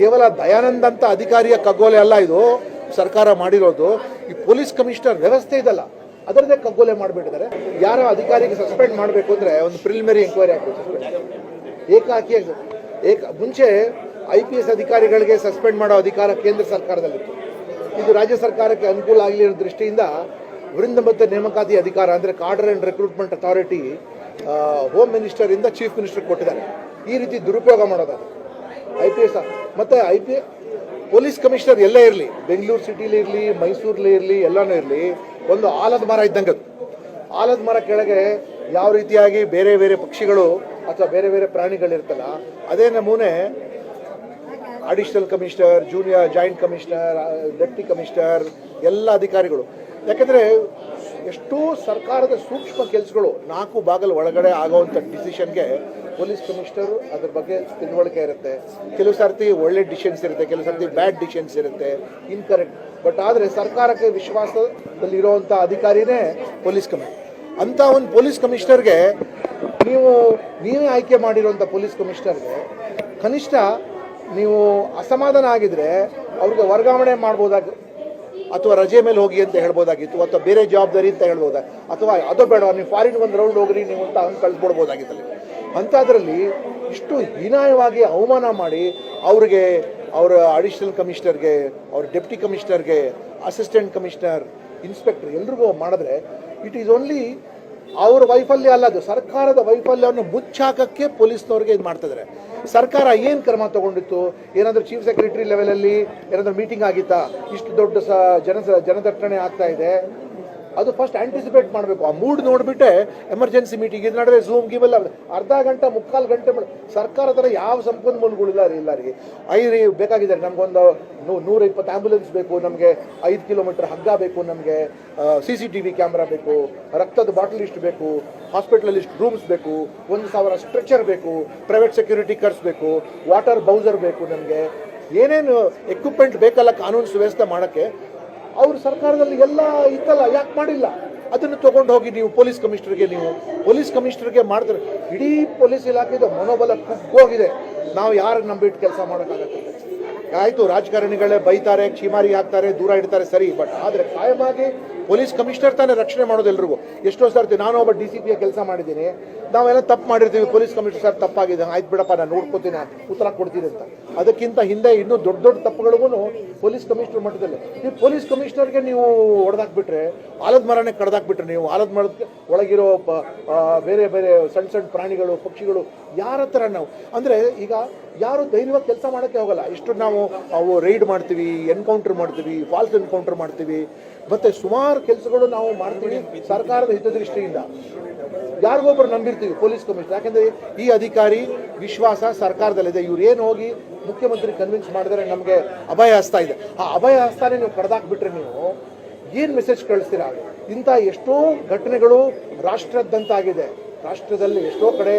ಕೇವಲ ದಯಾನಂದ್ ಅಂತ ಅಧಿಕಾರಿಯ ಕಗ್ಗೋಲೆ ಅಲ್ಲ ಇದು, ಸರ್ಕಾರ ಮಾಡಿರೋದು. ಈ ಪೊಲೀಸ್ ಕಮಿಷನರ್ ವ್ಯವಸ್ಥೆ ಇದಲ್ಲ. ಅದರದೇ ಕಗ್ಗೋಲೆ ಮಾಡಿಬಿಟ್ಟಿದ್ದಾರೆ. ಯಾರೋ ಅಧಿಕಾರಿಗೆ ಸಸ್ಪೆಂಡ್ ಮಾಡಬೇಕು ಅಂದ್ರೆ ಒಂದು ಪ್ರಿಲಿಮಿನರಿ ಎಂಕ್ವೈರಿ ಆಗಬೇಕು ಏಕಾಕಿ ಏಕ, ಮುಂಚೆ ಐ ಪಿ ಎಸ್ ಅಧಿಕಾರಿಗಳಿಗೆ ಸಸ್ಪೆಂಡ್ ಮಾಡೋ ಅಧಿಕಾರ ಕೇಂದ್ರ ಸರ್ಕಾರದಲ್ಲಿತ್ತು. ಇದು ರಾಜ್ಯ ಸರ್ಕಾರಕ್ಕೆ ಅನುಕೂಲ ಆಗಲಿ ಅನ್ನೋ ದೃಷ್ಟಿಯಿಂದ ವೃಂದ ಮತ್ತು ನೇಮಕಾತಿ ಅಧಿಕಾರ ಅಂದರೆ cadre and recruitment authority home ಮಿನಿಸ್ಟರಿಂದ chief minister ಕೊಟ್ಟಿದ್ದಾರೆ. ಈ ರೀತಿ ದುರುಪಯೋಗ ಮಾಡೋದು ಐ ಪಿ ಎಸ್ ಮತ್ತು ಐ ಪಿ ಪೊಲೀಸ್ ಕಮಿಷನರ್ ಎಲ್ಲೇ ಇರಲಿ, ಬೆಂಗಳೂರು ಸಿಟಿಲಿ ಇರಲಿ ಮೈಸೂರಲ್ಲಿ ಇರಲಿ, ಎಲ್ಲನೂ ಇರಲಿ, ಒಂದು ಆಲದ ಮರ ಇದ್ದಂಗೆ ಅದು. ಆಲದ ಮರ ಕೆಳಗೆ ಯಾವ ರೀತಿಯಾಗಿ ಬೇರೆ ಬೇರೆ ಪಕ್ಷಿಗಳು ಅಥವಾ ಬೇರೆ ಬೇರೆ ಪ್ರಾಣಿಗಳಿರ್ತಲ್ಲ ಅದೇ ನಮೂನೆ additional commissioner junior joint commissioner deputy commissioner ಎಲ್ಲ ಅಧಿಕಾರಿಗಳು. ಯಾಕಂದರೆ ಎಷ್ಟೋ ಸರ್ಕಾರದ ಸೂಕ್ಷ್ಮ ಕೆಲಸಗಳು ನಾಲ್ಕು ಬಾಗಿಲು ಒಳಗಡೆ ಆಗೋವಂಥ ಡಿಸಿಷನ್ಗೆ ಪೊಲೀಸ್ ಕಮಿಷನರ್ ಅದ್ರ ಬಗ್ಗೆ ತಿಳುವಳಿಕೆ ಇರುತ್ತೆ. ಕೆಲವು ಸರ್ತಿ ಒಳ್ಳೆ ಡಿಸಿಷನ್ಸ್ ಇರುತ್ತೆ, ಕೆಲವು ಸರ್ತಿ ಬ್ಯಾಡ್ ಡಿಸಿಷನ್ಸ್ ಇರುತ್ತೆ ಇನ್ಕರೆಕ್ಟ್ ಬಟ್ ಆದರೆ ಸರ್ಕಾರಕ್ಕೆ ವಿಶ್ವಾಸದಲ್ಲಿರುವಂಥ ಅಧಿಕಾರಿನೇ ಪೊಲೀಸ್ ಕಮಿಷನ್ ಅಂಥ ಒಂದು ಪೊಲೀಸ್ ಕಮಿಷನರ್ಗೆ ನೀವು, ನೀವೇ ಆಯ್ಕೆ ಮಾಡಿರುವಂಥ ಪೊಲೀಸ್ ಕಮಿಷನರ್ಗೆ ಕನಿಷ್ಠ ನೀವು ಅಸಮಾಧಾನ ಆಗಿದ್ರೆ ಅವ್ರಿಗೆ ವರ್ಗಾವಣೆ ಮಾಡ್ಬೋದಾಗಿ ಅಥವಾ ರಜೆ ಮೇಲೆ ಹೋಗಿ ಅಂತ ಹೇಳ್ಬೋದಾಗಿತ್ತು, ಅಥವಾ ಬೇರೆ ಜವಾಬ್ದಾರಿ ಅಂತ ಹೇಳ್ಬೋದಾ? ಅಥವಾ ಅದು ಬೇಡ, ನೀವು ಫಾರಿನ್ ಒಂದು ರೌಂಡ್ ಹೋಗ್ರಿ, ನೀವು ಅಂತ ಹಂಗೆ ಕಳ್ಸ್ಬಿಡ್ಬೋದಾಗಿತ್ತಲ್ಲಿ ಅಂಥದ್ರಲ್ಲಿ ಇಷ್ಟು ಹೀನಾಯವಾಗಿ ಅವಮಾನ ಮಾಡಿ ಅವ್ರಿಗೆ, ಅವರ ಅಡಿಷನಲ್ ಕಮಿಷನರ್ಗೆ ಅವ್ರ ಡೆಪ್ಟಿ ಕಮಿಷನರ್ಗೆ ಅಸಿಸ್ಟೆಂಟ್ ಕಮಿಷನರ್ ಇನ್ಸ್ಪೆಕ್ಟರ್ ಎಲ್ರಿಗೂ ಮಾಡಿದ್ರೆ ಇಟ್ ಈಸ್ ಓನ್ಲಿ ಅವ್ರ ವೈಫಲ್ಯ ಅಲ್ಲ ಅದು ಸರ್ಕಾರದ ವೈಫಲ್ಯವನ್ನು ಮುಚ್ಚಾಕಕ್ಕೆ ಪೊಲೀಸ್ನವ್ರಿಗೆ ಇದು ಮಾಡ್ತಿದ್ದಾರೆ ಸರ್ಕಾರ ಏನು ಕ್ರಮ ತಗೊಂಡಿತ್ತು? ಏನಾದರೂ ಚೀಫ್ ಸೆಕ್ರೆಟರಿ ಲೆವೆಲಲ್ಲಿ ಏನಾದರೂ ಮೀಟಿಂಗ್ ಆಗಿತ್ತಾ? ಇಷ್ಟು ದೊಡ್ಡ ಸ ಜನ ಜನದಟ್ಟಣೆ ಆಗ್ತಾ ಇದೆ. ಅದು ಫಸ್ಟ್ ಆಂಟಿಸಿಪೇಟ್ ಮಾಡಬೇಕು. ಆ ಮೂಡ್ ನೋಡಿಬಿಟ್ಟೆ ಎಮರ್ಜೆನ್ಸಿ ಮೀಟಿಂಗ್ ಇದು ನಡುವೆ ಝೂಮ್ ಗಿವೆಲ್ಲ ಅರ್ಧ ಗಂಟೆ, ಮುಕ್ಕಾಲು ಗಂಟೆ ಸರ್ಕಾರ ಥರ ಯಾವ ಸಂಪನ್ಮೂಲಗಳಿಲ್ಲ ರೀ ಎಲ್ಲರಿಗೆ. ಐದು ರೀ ಬೇಕಾಗಿದ್ದಾರೆ. ನಮಗೊಂದು ನೂರ ಇಪ್ಪತ್ತು ಆ್ಯಂಬುಲೆನ್ಸ್ ಬೇಕು, ನಮಗೆ ಐದು ಕಿಲೋಮೀಟರ್ ಹಗ್ಗ ಬೇಕು, ನಮಗೆ C C T V camera ಬೇಕು, ರಕ್ತದ ಬಾಟಲ್ ಇಷ್ಟು ಬೇಕು ಹಾಸ್ಪಿಟ್ಲಲ್ಲಿ ಇಷ್ಟು ರೂಮ್ಸ್ ಬೇಕು, ಒಂದು ಸಾವಿರ ಸ್ಟ್ರೆಚರ್ ಬೇಕು ಪ್ರೈವೇಟ್ ಸೆಕ್ಯೂರಿಟಿ ಕರ್ಸ್ ಬೇಕು ವಾಟರ್ ಬೌಸರ್ ಬೇಕು ನಮಗೆ. ಏನೇನು ಎಕ್ವಿಪ್ಮೆಂಟ್ ಬೇಕಲ್ಲ, ಕಾನೂನು ಸುವ್ಯವಸ್ಥೆ ಮಾಡೋಕ್ಕೆ ಅವ್ರು ಸರ್ಕಾರದಲ್ಲಿ ಎಲ್ಲ ಇತ್ತಲ್ಲ, ಯಾಕೆ ಮಾಡಿಲ್ಲ? ಅದನ್ನು ತಗೊಂಡು ಹೋಗಿ ನೀವು ಪೊಲೀಸ್ ಕಮಿಷನರ್ಗೆ ನೀವು, ಪೊಲೀಸ್ ಕಮಿಷನರ್ಗೆ ಮಾಡಿದ್ರೆ ಇಡೀ ಪೊಲೀಸ್ ಇಲಾಖೆದು ಮನೋಬಲ ಕುಗ್ಗೋಗಿದೆ. ನಾವು ಯಾರು ನಂಬಿಟ್ಟು ಕೆಲಸ ಮಾಡೋಕ್ಕಾಗತ್ತೆ? ಆಯಿತು, ರಾಜಕಾರಣಿಗಳೇ ಬೈತಾರೆ ಕ್ಷಿಮಾರಿ ಹಾಕ್ತಾರೆ ದೂರ ಇಡ್ತಾರೆ, ಸರಿ, ಬಟ್ ಆದರೆ ಕಾಯಮಾಗಿ ಪೊಲೀಸ್ ಕಮಿಷನರ್ ತಾನೇ ರಕ್ಷಣೆ ಮಾಡೋದು ಎಲ್ರಿಗೂ. ಎಷ್ಟೋ ಸರ್ತಿ ನಾನು ಒಬ್ಬ ಡಿ ಸಿ ಪಿಯ ಕೆಲಸ ಮಾಡಿದ್ದೀನಿ. ನಾವೆಲ್ಲ ತಪ್ಪು ಮಾಡಿರ್ತೀವಿ, ಪೊಲೀಸ್ ಕಮಿಷನರ್ ಸರ್ ತಪ್ಪಾಗಿದೆ, ಆಯ್ತು ಬಿಡಪ್ಪ, ನಾನು ನೋಡ್ಕೋತೀನಿ ಉತ್ತರ ಕೊಡ್ತೀನಿ ಅಂತ. ಅದಕ್ಕಿಂತ ಹಿಂದೆ ಇನ್ನೂ ದೊಡ್ಡ ದೊಡ್ಡ ತಪ್ಪುಗಳಿಗೂ ಪೊಲೀಸ್ ಕಮಿಷನರ್ ಮಟ್ಟದಲ್ಲಿ. ಈ ಪೊಲೀಸ್ ಕಮಿಷನರ್ಗೆ ನೀವು ಹೊಡೆದಾಕ್ಬಿಟ್ರೆ, ಆಲದ ಮರನೇ ಕಡ್ದಾಕ್ಬಿಟ್ರೆ ನೀವು, ಆಲದ ಮರಕ್ಕೆ ಒಳಗಿರೋ ಬೇರೆ ಬೇರೆ ಸಣ್ಣ ಸಣ್ಣ ಪ್ರಾಣಿಗಳು, ಪಕ್ಷಿಗಳು, ಯಾರ ಹತ್ರ ನಾವು? ಅಂದರೆ ಈಗ ಯಾರು ಧೈರ್ಯವಾಗಿ ಕೆಲಸ ಮಾಡೋಕ್ಕೆ ಹೋಗಲ್ಲ. ಇಷ್ಟು ನಾವು ಅವು ರೈಡ್ ಮಾಡ್ತೀವಿ, ಎನ್ಕೌಂಟರ್ ಮಾಡ್ತೀವಿ, ಫಾಲ್ಸ್ ಎನ್ಕೌಂಟರ್ ಮಾಡ್ತೀವಿ. ಮತ್ತು ಸುಮಾರು ಕೆಲಸಗಳು ನಾವು ಮಾಡ್ತೀವಿ ಸರ್ಕಾರದ ಹಿತದೃಷ್ಟಿಯಿಂದ. ಯಾರಿಗೊಬ್ಬರು ನಂಬಿರ್ತೀವಿ? Police commissioner. ಯಾಕಂದರೆ ಈ ಅಧಿಕಾರಿ ವಿಶ್ವಾಸ ಸರ್ಕಾರದಲ್ಲಿದೆ. ಇವ್ರು ಏನು ಹೋಗಿ ಮುಖ್ಯಮಂತ್ರಿ ಕನ್ವಿನ್ಸ್ ಮಾಡಿದ್ರೆ ನಮಗೆ ಅಭಯ ಹಸ್ತ ಇದೆ. ಆ ಅಭಯ ಹಸ್ತಾನೇ ನೀವು ಕಡ್ದಾಕ್ಬಿಟ್ರೆ ನೀವು ಏನು ಮೆಸೇಜ್ ಕಳಿಸ್ತೀರಾ? ಇಂಥ ಎಷ್ಟೋ ಘಟನೆಗಳು ರಾಷ್ಟ್ರದ್ದಂತಾಗಿದೆ ರಾಷ್ಟ್ರದಲ್ಲಿ ಎಷ್ಟೋ ಕಡೆ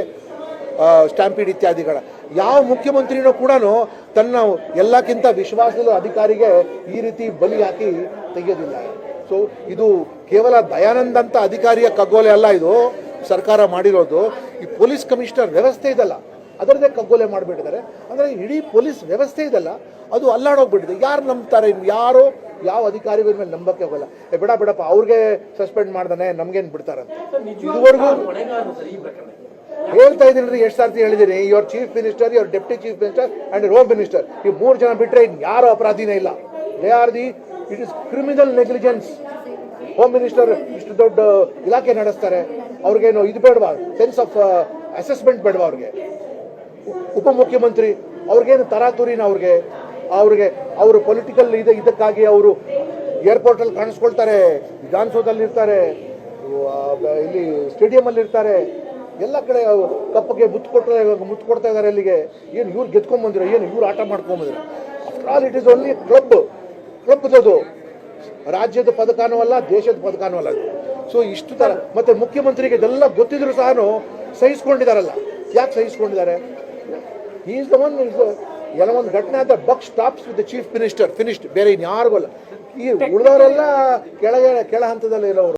ಸ್ಟ್ಯಾಂಪೀಡ್ ಇತ್ಯಾದಿಗಳ. ಯಾವ ಮುಖ್ಯಮಂತ್ರಿನೂ ಕೂಡ ತನ್ನ ಎಲ್ಲಕ್ಕಿಂತ ವಿಶ್ವಾಸದ ಅಧಿಕಾರಿಗೆ ಈ ರೀತಿ ಬಲಿ ಹಾಕಿ ತೆಗೆಯೋದಿಲ್ಲ. ಸೊ ಇದು ಕೇವಲ ದಯಾನಂದ್ ಅಂತ ಅಧಿಕಾರಿಯ ಕಗ್ಗೋಲೆ ಅಲ್ಲ ಇದು ಸರ್ಕಾರ ಮಾಡಿರೋದು. ಈ ಪೊಲೀಸ್ ಕಮಿಷನರ್ ವ್ಯವಸ್ಥೆ ಇದಲ್ಲ. ಅದರದೇ ಕಗ್ಗೋಲೆ ಮಾಡಿಬಿಟ್ಟಿದ್ದಾರೆ. ಅಂದರೆ ಇಡೀ ಪೊಲೀಸ್ ವ್ಯವಸ್ಥೆ ಇದಲ್ಲ ಅದು ಅಲ್ಲಾಡೋಗ್ಬಿಟ್ಟಿದೆ. ಯಾರು ನಂಬ್ತಾರೆ ಯಾರು? ಯಾವ ಅಧಿಕಾರಿಗಳ ಮೇಲೆ ನಂಬಕ್ಕೆ ಹೋಗಲ್ಲ. ಏ ಬಿಡ ಬಿಡಪ್ಪ ಅವ್ರಿಗೆ ಸಸ್ಪೆಂಡ್ ಮಾಡ್ದಾನೆ ನಮ್ಗೇನು ಬಿಡ್ತಾರಂತ ಇದುವರೆಗೂ ಹೇಳ್ತಾ ಇದ್ದೀನಿ ಎಷ್ಟು ಸಾರ್ತಿ ಹೇಳಿದ್ದೀನಿ. Your chief minister your deputy chief minister and home minister ಈ ಮೂರು ಜನ ಬಿಟ್ಟರೆ ಇನ್ನು ಯಾರು ಅಪರಾಧಿನೇ ಇಲ್ಲ. They are the it is criminal negligence home minister ಇಷ್ಟು ದೊಡ್ಡ ಇಲಾಖೆ ನಡೆಸ್ತಾರೆ. ಅವ್ರಿಗೇನು ಇದು ಬೇಡವಾ? ಸೆನ್ಸ್ ಆಫ್ ಅಸೆಸ್ಮೆಂಟ್ ಬೇಡವಾ ಅವ್ರಿಗೆ? ಉಪಮುಖ್ಯಮಂತ್ರಿ ಅವ್ರಿಗೇನು ತರಾತುರಿನ ಅವ್ರಿಗೆ? ಅವ್ರಿಗೆ, ಅವರು ಪೊಲಿಟಿಕಲ್ ಇದೆ, ಇದಕ್ಕಾಗಿ ಅವರು ಏರ್ಪೋರ್ಟಲ್ಲಿ ಕಾಣಿಸ್ಕೊಳ್ತಾರೆ, ವಿಧಾನಸೌಧದಲ್ಲಿ ಇರ್ತಾರೆ ಇಲ್ಲಿ ಸ್ಟೇಡಿಯಮಲ್ಲಿ ಇರ್ತಾರೆ. ಎಲ್ಲ ಕಡೆ ಕಪ್ಪಗೆ ಮುತ್ತು ಕೊಟ್ಟರೆ ಮುತ್ತು ಕೊಡ್ತಾ ಇದ್ದಾರೆ ಅಲ್ಲಿಗೆ. ಏನು ಇವ್ರು ಗೆದ್ಕೊಂಬಂದಿರೋ, ಏನು ಇವ್ರು ಆಟ ಮಾಡ್ಕೊಂಬಂದಿರೋ? After all it is only club ಕ್ಲಬ್ದದು ರಾಜ್ಯದ ಪದಕನೂ ಅಲ್ಲ, ದೇಶದ ಪದಕನೂ ಅಲ್ಲ. ಸೊ ಇಷ್ಟು ಥರ ಮತ್ತೆ ಮುಖ್ಯಮಂತ್ರಿಗೆ ಇದೆಲ್ಲ ಗೊತ್ತಿದ್ರು ಸಹ ಸಹಿಸ್ಕೊಂಡಿದಾರಲ್ಲ. ಯಾಕೆ ಸಹಿಸ್ಕೊಂಡಿದ್ದಾರೆ? ಈಸ್ ದ ಒನ್ ಇಸ್ ಎಲ್ಲ ಒಂದು ಘಟನೆ ಆದ, buck stops with the chief minister finished ಬೇರೆ ಇನ್ಯಾರಿಗೂ ಅಲ್ಲ. ಈ ಉಳಿದವರೆಲ್ಲ ಕೆಳಗೆ ಕೆಳ ಹಂತದಲ್ಲಿ ಇರೋರು